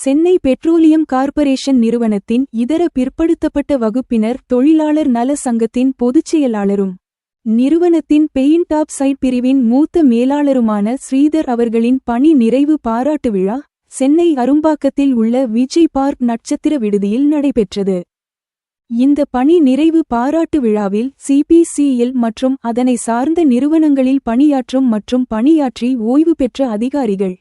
Chennai petroleum corporation நிறுவனத்தின் இதர பிற்படுத்தப்பட்ட வகுப்பினர் தொழிலாளர் நல சங்கத்தின் பொதுச்செயலாளரும் நிறுவனத்தின் பெயின் ஆப் சைட் பிரிவின் மூத்த மேலாளருமான ஸ்ரீதர் அவர்களின் பணி நிறைவு பாராட்டு விழா சென்னை அரும்பாக்கத்தில் உள்ள விஜய் பார்க் நட்சத்திர விடுதியில் நடைபெற்றது. இந்த பணி நிறைவு பாராட்டு விழாவில் சிபிசிஎல் மற்றும் அதனை சார்ந்த நிறுவனங்களில் பணியாற்றும் மற்றும் பணியாற்றி ஓய்வு பெற்ற அதிகாரிகள்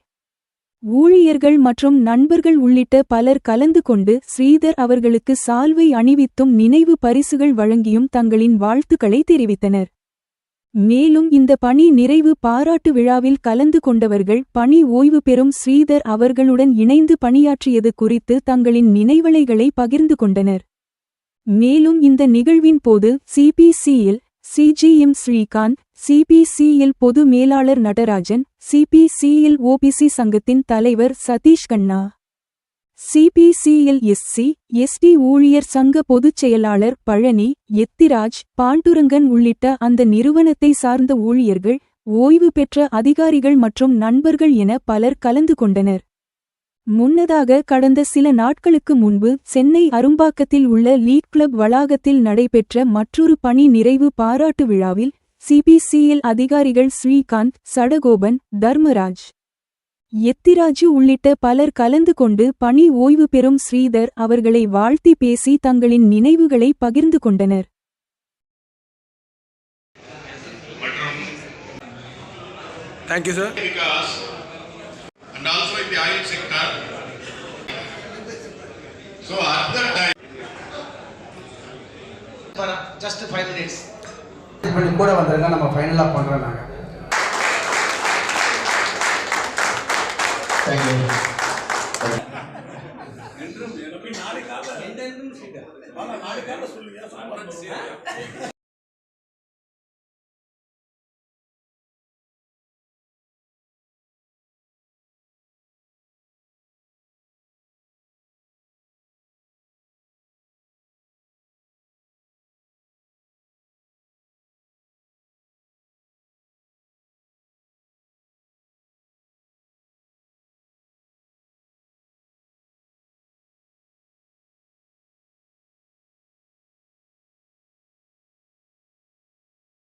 ஊழியர்கள் மற்றும் நண்பர்கள் உள்ளிட்ட பலர் கலந்து கொண்டு ஸ்ரீதர் அவர்களுக்கு சால்வை அணிவித்தும் நினைவு பரிசுகள் வழங்கியும் தங்களின் வாழ்த்துக்களை தெரிவித்தனர். மேலும் இந்த பணி நிறைவு பாராட்டு விழாவில் கலந்து கொண்டவர்கள் பணி ஓய்வு பெறும் ஸ்ரீதர் அவர்களுடன் இணைந்து பணியாற்றியது குறித்து தங்களின் நினைவலைகளை பகிர்ந்து கொண்டனர். மேலும் இந்த நிகழ்வின் போது சிபிசியில் சிஜிஎம் ஸ்ரீகாந்த் சிபிசிஎல் பொது மேலாளர் நடராஜன் சிபிசியில் ஓபிசி சங்கத்தின் தலைவர் சதீஷ் கண்ணா. சிபிசியில் எஸ்சி எஸ்டி ஊழியர் சங்க பொதுச் செயலாளர் பழனி எத்திராஜ் பாண்டுரங்கன் உள்ளிட்ட அந்த நிறுவனத்தை சார்ந்த ஊழியர்கள் ஓய்வு பெற்ற அதிகாரிகள் மற்றும் நண்பர்கள் என பலர் கலந்து கொண்டனர். முன்னதாக கடந்த சில நாட்களுக்கு முன்பு சென்னை அரும்பாக்கத்தில் உள்ள லீக் கிளப் வளாகத்தில் நடைபெற்ற மற்றொரு பணி நிறைவு பாராட்டு விழாவில் சிபிசிஎல் அதிகாரிகள் ஸ்ரீகாந்த் சடகோபன் தர்மராஜ் எத்திராஜு உள்ளிட்ட பலர் கலந்து கொண்டு பணி ஓய்வு பெறும் ஸ்ரீதர் அவர்களை வாழ்த்தி பேசி தங்களின் நினைவுகளை பகிர்ந்து கொண்டனர். Thank you sir and also in the oil sector. So at that time. for just five minutes. பண்ணி கூட வந்துருங்க நம்ம ஃபைனலாக பண்ணுறோம் நாங்கள் என்றும்